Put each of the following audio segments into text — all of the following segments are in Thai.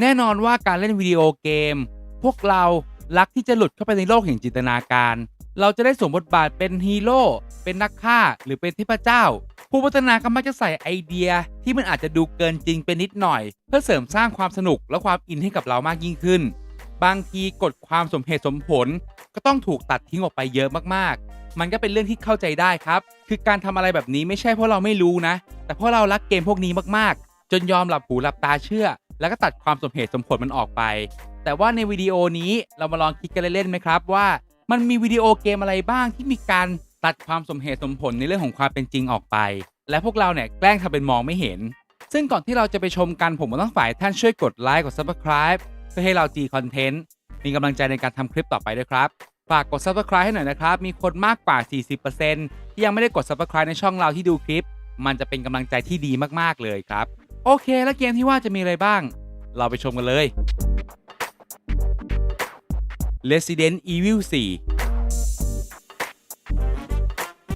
แน่นอนว่าการเล่นวิดีโอเกม พวกเรารักที่จะหลุดเข้าไปในโลกแห่งจินตนาการ เราจะได้สวมบทบาทเป็นฮีโร่เป็นนักฆ่าหรือเป็นเทพเจ้า ผู้พัฒนาก็มักจะใส่ไอเดียที่มันอาจจะดูเกินจริงไปนิดหน่อย เพื่อเสริมสร้างความสนุกและความอินให้กับเรามากยิ่งขึ้น บางทีกฎความสมเหตุสมผล ก็ต้องถูกตัดทิ้งออกไปเยอะมากๆ มันก็เป็นเรื่องที่เข้าใจได้ครับ คือการทำอะไรแบบนี้ไม่ใช่เพราะเราไม่รู้นะ แต่เพราะเรารักเกมพวกนี้มากๆ จนยอมหลับหูหลับตาเชื่อ แล้วก็ตัดความสมเหตุสมผลมันออกไป แต่ว่าในวิดีโอนี้เรามาลองคิดกันเล่นๆไหมครับว่า มันมีวิดีโอเกมอะไรบ้างที่มีการตัดความสมเหตุสมผลในเรื่องของความเป็นจริงออกไป และพวกเราเนี่ยแกล้งทำเป็นมองไม่เห็น ซึ่งก่อนที่เราจะไปชมกันผมต้องฝ่ายท่านช่วยกดไลค์กด subscribe เพื่อให้เราจีคอนเทนต์มีกำลังใจในการทำคลิปต่อไปด้วยครับฝากกด subscribe ให้หน่อยนะครับ มีคนมากกว่า 40%ที่ยังไม่ได้กด subscribe ในช่องเราที่ดูคลิป มันจะเป็นกำลังใจที่ดีมาก ๆ เลยครับ โอเค แล้วเกมที่ว่าจะมีอะไรบ้าง เราไปชมกันเลย Resident Evil 4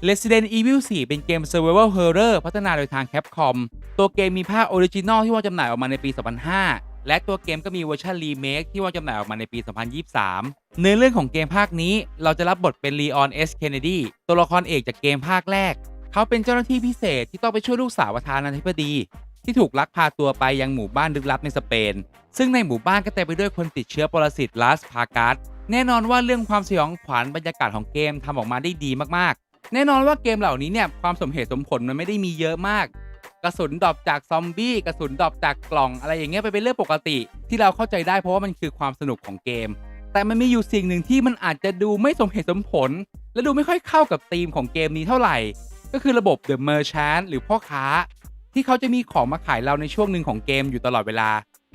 Resident Evil 4 เป็นเกม Survival Horror พัฒนาโดยทาง Capcom ตัวเกมมีภาคออริจินอลที่วางจำหน่ายออกมาในปี 2005 และตัวเกมก็มีเวอร์ชันรีเมคที่วางจำหน่ายออกมาในปี 2023 เนื้อเรื่องของเกมภาคนี้เราจะรับบทเป็น Leon S. Kennedy ตัวละครเอกจากเกมภาคแรก เขาเป็นเจ้าหน้าที่พิเศษที่ต้องไปช่วยลูกสาวประธานาธิบดี ที่ถูกลักพาตัวไปยังหมู่บ้านลึกลับในสเปน ซึ่งในหมู่บ้านก็เต็มไปด้วยคนติดเชื้อปรสิตลาสพากัสแน่นอนว่าเรื่องความสยองขวัญบรรยากาศของเกมทำออกมาได้ดีมากๆ แน่นอนว่าเกมเหล่านี้เนี่ยความสมเหตุสมผลมันไม่ได้มีเยอะมาก กระสุนดรอปจากซอมบี้กระสุนดรอปจากกล่องอะไรอย่างเงี้ยไปเป็นเรื่องปกติ ที่เราเข้าใจได้เพราะว่ามันคือความสนุกของเกม แต่มันมีอยู่สิ่งหนึ่งที่มันอาจจะดูไม่สมเหตุสมผล และดูไม่ค่อยเข้ากับธีมของเกมนี้เท่าไหร่ ก็คือระบบ The Merchant หรือพ่อค้า ที่เขาจะมีของมาขายเราในช่วงหนึ่งของเกมอยู่ตลอดเวลา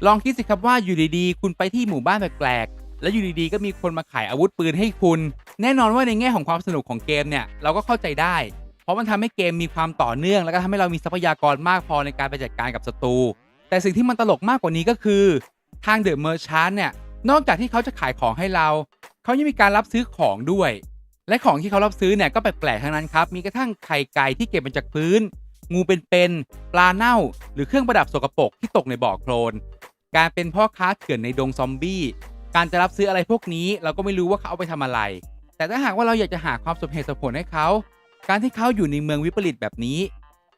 ลองคิดสิครับว่าอยู่ดีๆ คุณไปที่หมู่บ้านแปลกๆ แล้วอยู่ดีๆ ก็มีคนมาขายอาวุธปืนให้คุณ แน่นอนว่าในแง่ของความสนุกของเกมเนี่ยเราก็เข้าใจได้ เพราะมันทำให้เกมมีความต่อเนื่อง แล้วก็ทำให้เรามีทรัพยากรมากพอในการไปจัดการกับศัตรู แต่สิ่งที่มันตลกมากกว่านี้ก็คือ ทางเดอะเมอร์ชานเนี่ย นอกจากที่เขาจะขายของให้เรา เขายังมีการรับซื้อของด้วย และของที่เขารับซื้อเนี่ยก็แปลกๆทั้งนั้นครับ มีกระทั่งไข่ไก่ที่เก็บมาจากพื้น งูเป็นๆปลาเน่า หรือเครื่องประดับสกปรกที่ตกในบ่อโคลน การเป็นพ่อค้าเถื่อนในดงซอมบี้ การจะรับซื้ออะไรพวกนี้ เราก็ไม่รู้ว่าเขาเอาไปทำอะไร แต่ถ้าหากว่าเราอยากจะหาความสมเหตุสมผลให้เขา การที่เขาอยู่ในเมืองวิปริตแบบนี้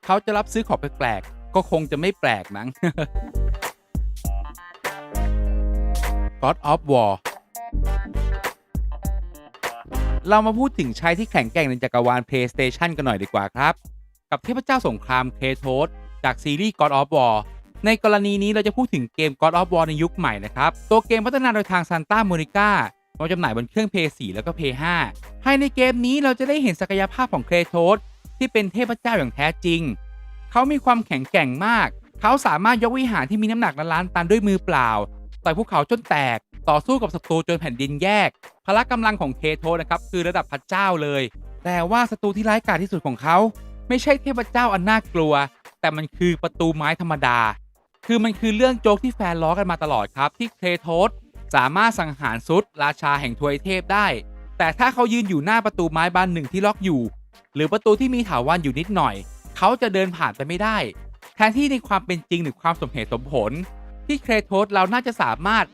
เขาจะรับซื้อของแปลกๆก็คงจะไม่แปลกมั้ง God of War เรามาพูดถึงชายที่แข็งแกร่งในจักรวาล PlayStation กันหน่อยดีกว่าครับ กับเทพเจ้าสงครามเคโทสจากซีรีส์ God of War ในกรณีนี้เราจะพูดถึงเกม God of War ในยุคใหม่นะครับ ตัวเกมพัฒนาโดยทาง Santa Monica มาจำหน่ายบนเครื่อง PS4 แล้วก็ PS5 ภายในเกมนี้เราจะได้เห็นศักยภาพของเคโทสที่เป็นเทพเจ้าอย่างแท้จริง เขามีความแข็งแกร่งมาก เขาสามารถยกวิหารที่มีน้ำหนักล้านตันด้วยมือเปล่า ต่อยภูเขาจนแตก ต่อสู้กับศัตรูจนแผ่นดินแยก พละกำลังของเคโทสนะครับคือระดับพระเจ้าเลย แต่ว่าศัตรูที่ร้ายกาจที่สุดของเขา ไม่ใช่เทพเจ้าอันน่ากลัว แต่มันคือประตูไม้ธรรมดา คือมันคือเรื่องโจ๊กที่แฟนล้อกันมาตลอดครับ ที่เคโทสสามารถสังหารซุดราชาแห่งทวยเทพได้ แต่ถ้าเขายืนอยู่หน้าประตูไม้บานหนึ่งที่ล็อกอยู่ หรือประตูที่มีถาวรอยู่นิดหน่อย เขาจะเดินผ่านไปไม่ได้ แทนที่ในความเป็นจริงหรือความสมเหตุสมผล ที่เครโทสเราน่าจะสามารถ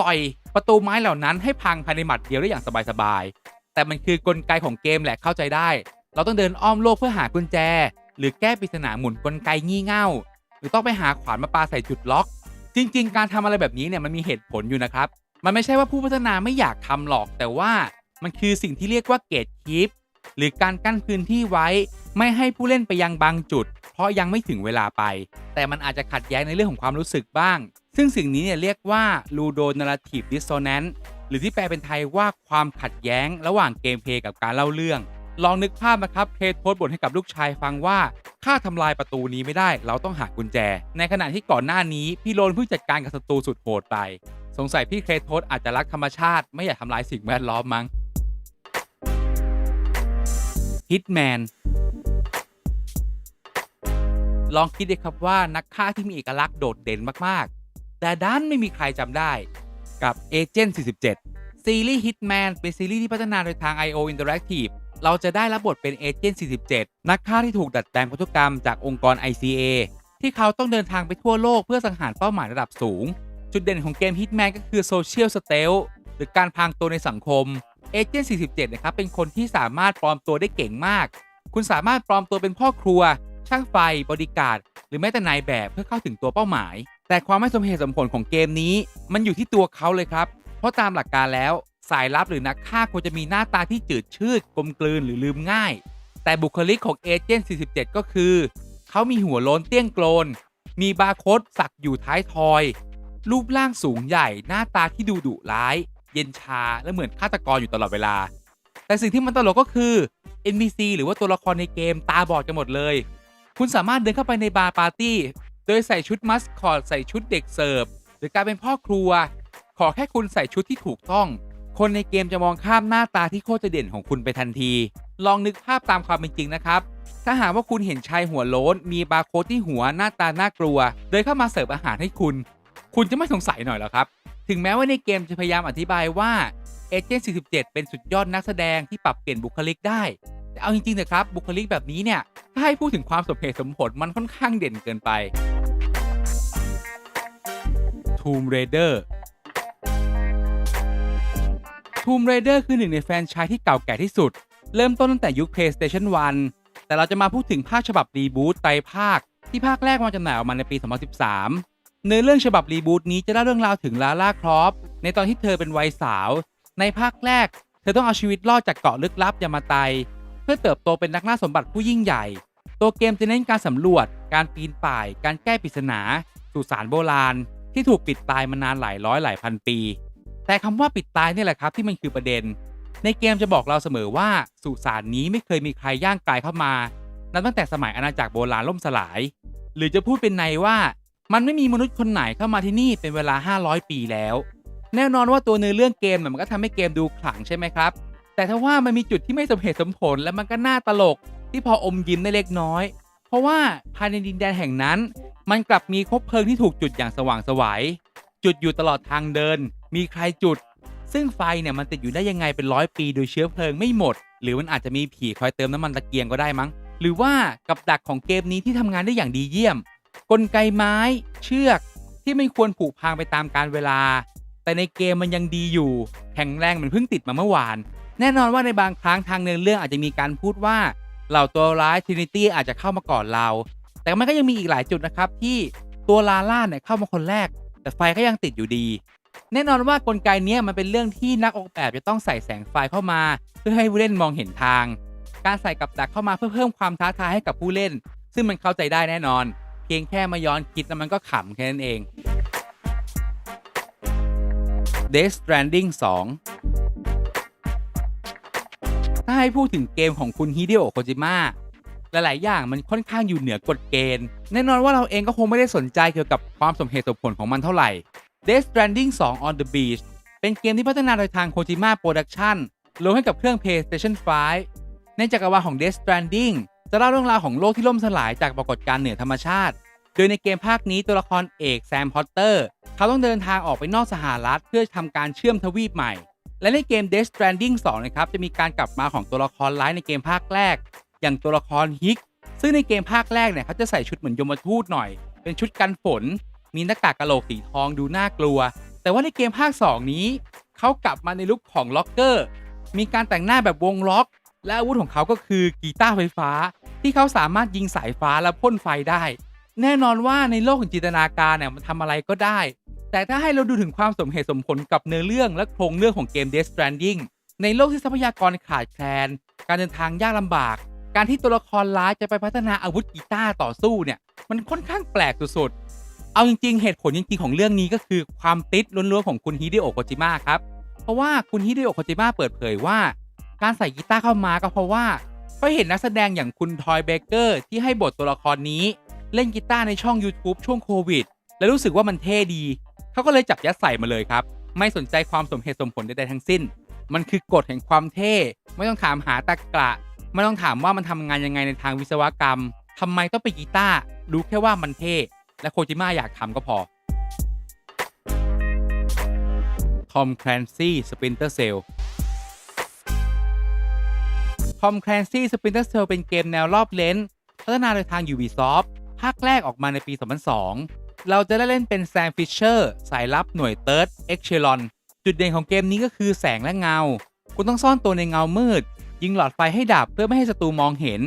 ต่อยประตูไม้เหล่านั้นให้พังภายในหมัดเดียวได้อย่างสบายๆแต่มันคือกลไกของเกมแหละเข้าใจได้ เราต้องเดินอ้อมโลกเพื่อหากุญแจ หรือแก้ปริศนาหมุนกลไกงี่เง่า หรือต้องไปหาขวานมาปาใส่จุดล็อก จริง ๆ การทำอะไรแบบนี้เนี่ยมันมีเหตุผลอยู่นะครับ มันไม่ใช่ว่าผู้พัฒนาไม่อยากทำหรอก แต่ว่ามันคือสิ่งที่เรียกว่าเกตคีปหรือการกั้นพื้นที่ไว้ ไม่ให้ผู้เล่นไปยังบางจุด เพราะยังไม่ถึงเวลาไป แต่มันอาจจะขัดแย้งในเรื่องของความรู้สึกบ้าง ซึ่งสิ่งนี้เนี่ยเรียกว่า Ludo Narrative Dissonance หรือที่แปลเป็นไทยว่าความขัดแย้งระหว่างเกมเพลย์กับการเล่าเรื่อง ลองนึกภาพนะครับเคทโพสบ่นให้กับลูกชายฟังว่าข้าทำลายประตูนี้ไม่ได้ เราต้องหากุญแจ ในขณะที่ก่อนหน้านี้พี่โรนเพิ่งจัดการกับศัตรูสุดโหดไป สงสัยพี่เคทโพสอาจจะรักธรรมชาติ ไม่อยากทำลายสิ่งแวดล้อมมั้ง Hitman ลองคิดดูครับว่านักฆ่าที่มีเอกลักษณ์โดดเด่นมากๆ แต่ด้านไม่มีใครจำได้กับ Agent 47 ซีรีส์ Hitman เป็นซีรีส์ที่พัฒนาโดยทาง IO Interactive เราจะได้รับบทเป็น Agent 47 นักฆ่าที่ถูกดัดแปลงพันธุกรรมจากองค์กร ICA ที่เขาต้องเดินทางไปทั่วโลกเพื่อสังหารเป้าหมายระดับสูง จุดเด่นของเกม Hitman ก็คือ Social Stealth หรือการพรางตัวในสังคม Agent 47 นะครับ เป็นคนที่สามารถปลอมตัวได้เก่งมาก คุณสามารถปลอมตัวเป็นพ่อครัว ช่างไฟ บริการดหรือแม้แต่นายแบบเพื่อเข้าถึงตัวเป้าหมาย แต่ความไม่สมเหตุสมผลของเกมนี้ มันอยู่ที่ตัวเขาเลยครับ เพราะตามหลักการแล้ว สายลับหรือนักฆ่าควรจะมีหน้าตาที่จืดชืดกลมกลืนหรือลืมง่าย แต่บุคลิกของเอเจนต์47 ก็คือ เขามีหัวโล้นเตี้ยงโกลน มีบาร์โค้ดสักอยู่ท้ายทอย รูปร่างสูงใหญ่หน้าตาที่ดูดุร้าย เย็นชาและเหมือนฆาตกรอยู่ตลอดเวลา แต่สิ่งที่มันตลกก็คือ NPC หรือว่าตัวละครในเกมตาบอดกันหมดเลย คุณสามารถเดินเข้าไปในบาร์ปาร์ตี้ โดยใส่ชุดมัสคอตใส่ชุดเด็กเสิร์ฟหรือการเป็นพ่อครัว ขอแค่คุณใส่ชุดที่ถูกต้อง คนในเกมจะมองข้ามหน้าตาที่โคตรจะเด่นของคุณไปทันที ลองนึกภาพตามความเป็นจริงนะครับ ถ้าหากว่าคุณเห็นชายหัวโล้น มีบาร์โค้ดที่หัวหน้าตาน่ากลัว เดินเข้ามาเสิร์ฟอาหารให้คุณ คุณจะไม่สงสัยหน่อยหรอครับ ถึงแม้ว่าในเกมจะพยายามอธิบายว่าเอเจนต์47 เป็นสุดยอดนักแสดงที่ปรับเปลี่ยนบุคลิกได้แต่เอาจริงๆเถอะครับ บุคลิกแบบนี้เนี่ยถ้าให้พูดถึงความสมเหตุสมผลมันค่อนข้างเด่นเกินไป Tomb Raider Tomb Raider คือหนึ่งในแฟรนไชส์ที่เก่าแก่ที่สุด เริ่มต้นตั้งแต่ยุค PlayStation 1 แต่เราจะมาพูดถึงภาคฉบับรีบูตไตรภาค ที่ภาคแรกมาจำหน่ายออกมาในปี 2013 เนื้อเรื่องฉบับรีบูตนี้จะเล่าเรื่องราวถึงลาล่าครอฟในตอนที่เธอเป็นวัยสาว ในภาคแรก เธอต้องเอาชีวิตรอดจากเกาะลึกลับยามาไต เพื่อเติบโตเป็นนักล่าสมบัติผู้ยิ่งใหญ่ ตัวเกมจะเน้นการสำรวจ การปีนป่าย การแก้ปริศนา สุสานโบราณ ที่ถูกปิดตายมานานหลายร้อยหลายพันปี แต่คำว่าปิดตายนี่แหละครับที่มันคือประเด็น ในเกมจะบอกเราเสมอว่าสุสานนี้ไม่เคยมีใครย่างกายเข้ามา นับตั้งแต่สมัยอาณาจักรโบราณล่มสลาย หรือจะพูดเป็นในว่ามันไม่มีมนุษย์คนไหนเข้ามาที่นี่เป็นเวลา 500 ปีแล้ว แน่นอนว่าตัวเนื้อเรื่องเกมมันก็ทำให้เกมดูขลังใช่ไหมครับ แต่ถ้าว่ามันมีจุดที่ไม่สมเหตุสมผลและมันก็น่าตลก ที่พออมยิ้มได้เล็กน้อย เพราะว่าภายในดินแดนแห่งนั้น มันกลับมีคบเพลิงที่ถูกจุดอย่างสว่างสวัยจุดอยู่ตลอดทางเดิน มีใครจุด ซึ่งไฟเนี่ยมันติดอยู่ได้ยังไงเป็นร้อยปีโดยเชื้อเพลิงไม่หมด หรือมันอาจจะมีผีคอยเติมน้ำมันตะเกียงก็ได้มั้ง หรือว่ากับดักของเกมนี้ที่ทำงานได้อย่างดีเยี่ยม กลไกไม้ เชือกที่ไม่ควรผูกพังไปตามการเวลา แต่ในเกมมันยังดีอยู่ แข็งแรงเหมือนเพิ่งติดมาเมื่อวาน แน่นอนว่าในบางครั้งทางเนินเรื่องอาจจะมีการพูดว่าเหล่าตัวร้ายทรินิตี้อาจจะเข้ามาก่อนเรา แต่มันก็ยังมีอีกหลายจุดนะครับที่ตัวลาล่าเนี่ยเข้ามาคนแรก แต่ไฟก็ยังติดอยู่ดี แน่นอนว่ากลไกนี้มันเป็นเรื่องที่นักออกแบบจะต้องใส่แสงไฟเข้ามา เพื่อให้ผู้เล่นมองเห็นทาง การใส่กับดักเข้ามาเพื่อเพิ่มความท้าทายให้กับผู้เล่น ซึ่งมันเข้าใจได้แน่นอน เพียงแค่มาย้อนคิดแล้วมันก็ขำแค่นั้นเอง Death Stranding 2 ถ้าให้พูดถึงเกมของคุณฮิเดโอโคจิมะหลายๆ อย่างมันค่อนข้างอยู่เหนือกฎเกณฑ์ แน่นอนว่าเราเองก็คงไม่ได้สนใจเกี่ยวกับความสมเหตุสมผลของมันเท่าไหร่ Death Stranding 2 on the Beach เป็นเกมที่พัฒนาโดยทางโคจิมะโปรดักชันลงให้กับเครื่อง PlayStation 5 ในจักรวาลของ Death Stranding จะเล่าเรื่องราวของโลกที่ล่มสลายจากปรากฏการณ์เหนือธรรมชาติ โดยในเกมภาคนี้ตัวละครเอกแซมพอตเตอร์เขาต้องเดินทางออกไปนอกสหรัฐเพื่อทำการเชื่อมทวีปใหม่ และในเกม Death Stranding 2 นะครับ จะมีการกลับมาของตัวละครร้ายในเกมภาคแรก อย่างตัวละครฮิก ซึ่งในเกมภาคแรกเนี่ยเขาจะใส่ชุดเหมือนยมทูตหน่อย เป็นชุดกันฝน มีหน้ากากกะโหลกสีทองดูน่ากลัว แต่ว่าในเกมภาค 2 นี้ เขากลับมาในลุคของล็อกเกอร์ มีการแต่งหน้าแบบวงล็อก และอาวุธของเขาก็คือกีตาร์ไฟฟ้า ที่เขาสามารถยิงสายฟ้าและพ่นไฟได้ แน่นอนว่าในโลกของจินตนาการเนี่ยมันทำอะไรก็ได้ แต่ถ้าให้เราดูถึงความสมเหตุสมผลกับเนื้อเรื่องและโครงเรื่องของเกม Death Stranding ในโลกที่ทรัพยากรขาดแคลน การเดินทางยากลำบาก การที่ตัวละครร้ายจะไปพัฒนาอาวุธกีตาร์ต่อสู้เนี่ย มันค่อนข้างแปลกสุดๆ เอาจริงๆ เหตุผลจริงๆ ของเรื่องนี้ก็คือความติดล้วนๆของคุณฮิเดโอะโคจิมะครับ เพราะว่าคุณฮิเดโอะโคจิมะเปิดเผยว่า การใส่กีตาร์เข้ามาก็เพราะว่าเขาเห็นนักแสดงอย่างคุณทอยเบเกอร์ที่ให้บทตัวละครนี้ เล่นกีตาร์ในช่อง YouTube ช่วงโควิด และรู้สึกว่ามันเท่ดี เขาก็เลยจับยัดใส่มาเลยครับ ไม่สนใจความสมเหตุสมผลใดๆทั้งสิ้น มันคือกฎแห่งความเท่ ไม่ต้องถามหาตะกระไม่ต้องถามว่ามันทำงานยังไงในทางวิศวกรรมทำไมต้องไปนกีตาร์รู้แค่ว่ามันเท่ และโคจิมะอยากทำก็พอทอมแคลนซี่สปินเตอร์เซลทอมแคลนซี่สปินเตอร์เซลเป็นเกมแนวรอบเลนส์พัฒนาโดยทาง Ubisoft ภาคแรกออกมาในปี 2002 เราจะได้เล่นเป็นแซมฟิชเชอร์สายลับหน่วยเติร์ดเอ็กเชลอนจุดเด่นของเกมนี้ก็คือแสงและเงา คุณต้องซ่อนตัวในเงามืด ยิงหลอดไฟให้ดับเพื่อไม่ให้ศัตรูมองเห็น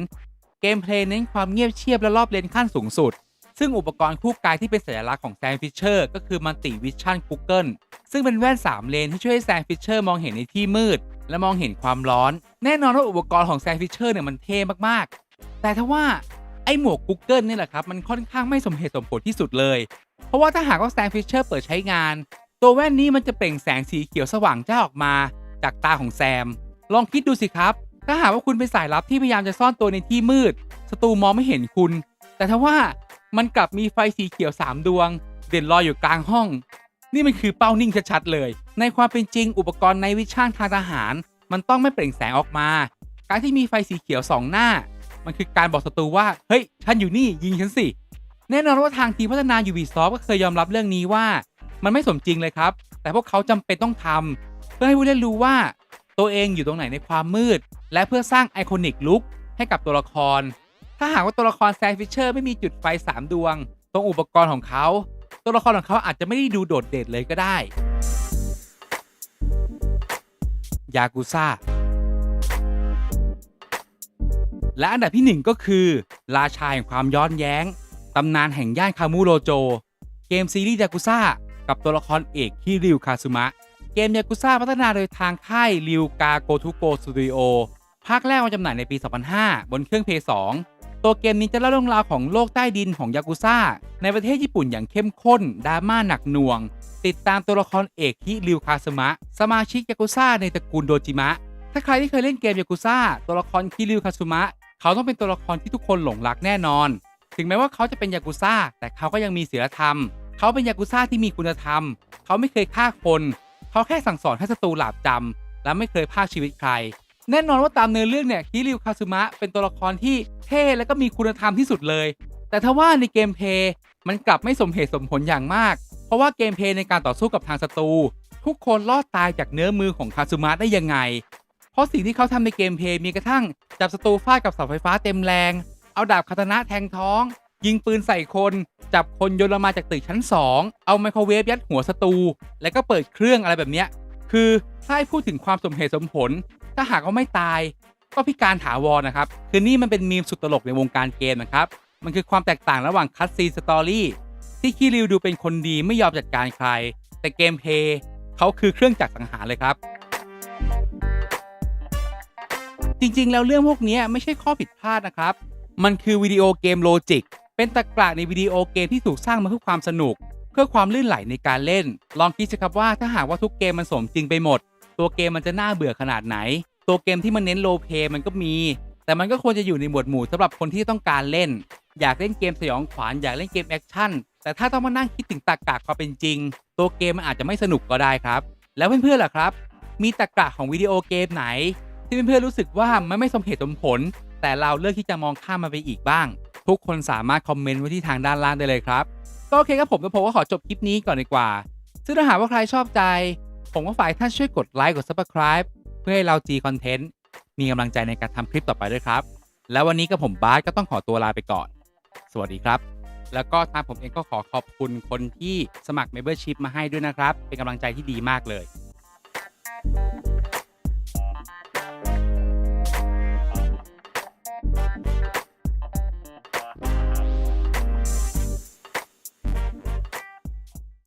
เกมเพลย์เน้นความเงียบเชียบและรอบเลนขั้นสูงสุด ซึ่งอุปกรณ์คู่กายที่เป็นสัญลักษณ์ของแซมฟิชเชอร์ก็คือมันติวิชั่นกูเกิลซึ่งเป็นแว่น 3 เลนที่ช่วยให้แซมฟิชเชอร์มองเห็นในที่มืด และมองเห็นความร้อน แน่นอนว่าอุปกรณ์ของแซมฟิชเชอร์เนี่ยมันเท่มากๆ แต่ถ้าว่าไอ้หมวก Google นี่แหละครับ มันค่อนข้างไม่สมเหตุสมผลที่สุดเลย เพราะว่าถ้าหากว่าแซมฟิชเชอร์เปิดใช้งาน ตัวแว่นนี้มันจะเปล่งแสงสีเขียวสว่างจ้าออกมา จากตาของแซม ลองคิดดูสิครับ ถ้าหากว่าคุณเป็นสายลับที่พยายามจะซ่อนตัวในที่มืดศัตรูมองไม่เห็นคุณ แต่ถ้าว่า มันกลับมีไฟสีเขียว 3 ดวง เด่นลอยอยู่กลางห้อง นี่มันคือเป้านิ่งชัดๆเลย ในความเป็นจริงอุปกรณ์ในวิชั่นทางทหาร มันต้องไม่เปล่งแสงออกมา การที่มีไฟสีเขียวสองหน้า มันคือการบอกศัตรูว่า เฮ้ย ฉันอยู่นี่ยิงฉันสิ แน่นอนว่าทางทีมพัฒนา Ubisoft ก็เคยยอมรับเรื่องนี้ว่า มันไม่สมจริงเลยครับ แต่พวกเขาจำเป็นต้องทำเพื่อให้ผู้เล่นรู้ว่า ตัวเองอยู่ตรงไหนในความมืด และเพื่อสร้างไอคอนิกลุคให้กับตัวละคร ถ้าหากว่าตัวละครแซนฟิชเชอร์ไม่มีจุดไฟ 3 ดวง ตรงอุปกรณ์ของเขา ตัวละครของเขาอาจจะไม่ได้ดูโดดเด่นเลยก็ได้ ยากุซ่า และอันดับที่ 1 ก็คือ ราชาแห่งความย้อนแย้ง ตำนานแห่งย่านคามูโรโจ เกมซีรีส์ยากุซ่า กับตัวละครเอกที่ริวคาซุมะ เกมยากุซ่าพัฒนาโดยทางค่ายริวกาโกทุโกสตูดิโอภาคแรกวางจำหน่ายในปี 2005 บนเครื่อง PS2 ตัวเกมนี้จะเล่าเรื่องราวของโลกใต้ดินของยากุซ่า ในประเทศญี่ปุ่นอย่างเข้มข้นดราม่าหนักหน่วง ติดตามตัวละครเอกฮิริวคาซึมะ สมาชิกยากุซ่าในตระกูลโดจิมะ ถ้าใครที่เคยเล่นเกมยากุซ่าตัวละครคิริวคาซึมะ เขาต้องเป็นตัวละครที่ทุกคนหลงรักแน่นอน ถึงแม้ว่าเขาจะเป็นยากุซ่า แต่เขาก็ยังมีศีลธรรม เขาเป็นยากุซ่าที่มีคุณธรรม เขาไม่เคยฆ่าคน เขาแค่สั่งสอนให้ศัตรูหลาบจำและไม่เคยพาชีวิตใคร แน่นอนว่าตามเนื้อเรื่องเนี่ยคิริวคาซึมะเป็นตัวละครที่เท่และก็มีคุณธรรมที่สุดเลย แต่ถ้าว่าในเกมเพย์มันกลับไม่สมเหตุสมผลอย่างมาก เพราะว่าเกมเพย์ในการต่อสู้กับทางศัตรูทุกคนรอดตายจากเนื้อมือของคาซึมะได้ยังไง เพราะสิ่งที่เขาทำในเกมเพย์มีกระทั่งจับศัตรูฟาดกับเสาไฟฟ้าเต็มแรง เอาดาบคาตนะแทงท้อง ยิงปืนใส่คน จับคนโยนลงมาจากตึกชั้น 2 เอาไมโครเวฟยัดหัวศัตรู แล้วก็เปิดเครื่องอะไรแบบเนี้ยคือถ้าให้พูดถึงความสมเหตุสมผล ถ้าหากว่าไม่ตาย ก็พิการถาวรนะครับ คือนี่มันเป็นมีมสุดตลกในวงการเกมนะครับ มันคือความแตกต่างระหว่างคัตซีนสตอรี่ที่คิริวดูเป็นคนดีไม่ยอมจัดการใคร แต่เกมเพย์เขาคือเครื่องจักรสังหารเลยครับ จริงๆ แล้วเรื่องพวกนี้ไม่ใช่ข้อผิดพลาดนะครับ มันคือวิดีโอเกมโลจิกเป็นตรรกะในวิดีโอเกมที่ถูกสร้างมาเพื่อความสนุก เพื่อความลื่นไหลในการเล่น ลองคิดสิครับว่าถ้าหากว่าทุกเกมมันสมจริงไปหมด ตัวเกมมันจะน่าเบื่อขนาดไหน ตัวเกมที่มันเน้นโลเพมันก็มี แต่มันก็ควรจะอยู่ในหมวดหมู่สำหรับคนที่ต้องการเล่น อยากเล่นเกมสยองขวัญอยากเล่นเกมแอคชั่นแต่ถ้าต้องมานั่งคิดถึงตรรกะความเป็นจริง ตัวเกมมันอาจจะไม่สนุกก็ได้ครับ แล้วเพื่อนๆล่ะครับ มีตรรกะของวิดีโอเกมไหน ที่เพื่อนๆรู้สึกว่ามันไม่สมเหตุสมผล แต่เราเลือกที่จะมองข้ามมันไปอีกบ้าง ทุกคนสามารถคอมเมนต์ไว้ที่ทางด้านล่างได้เลยครับก็โอเคครับผมแต่ผมก็ขอจบคลิปนี้ก่อนดีกว่า ซึ่งถ้าหากว่าใครชอบใจ ผมก็ฝากท่านช่วยกดไลค์กด subscribe เพื่อให้เราจีคอนเทนต์มีกำลังใจในการทำคลิปต่อไปด้วยครับ แล้ววันนี้กับผมบาสก็ต้องขอตัวลาไปก่อน สวัสดีครับ แล้วก็ทางผมเองก็ขอขอบคุณคนที่สมัคร Membership มาให้ด้วยนะครับ เป็นกำลังใจที่ดีมากเลย